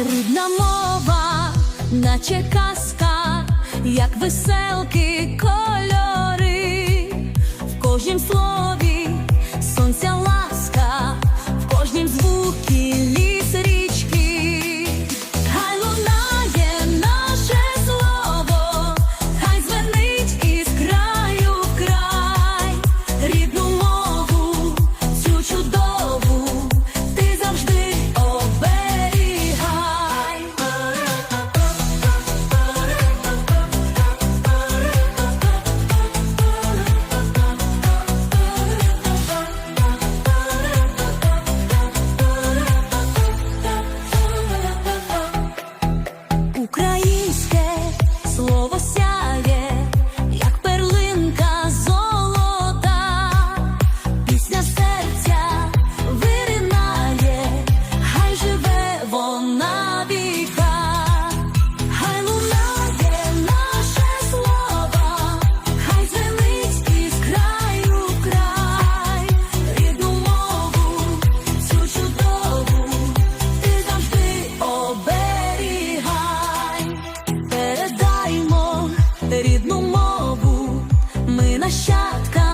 рідна мова, наче казка, як веселки кольори в кожнім слові. пісня серця виринає, хай живе вона віка, хай лунає наше слово, хай звенить із краю в край, рідну мову, цю чудову, ти завжди оберігай, передаймо рідну мову, ми нащадка.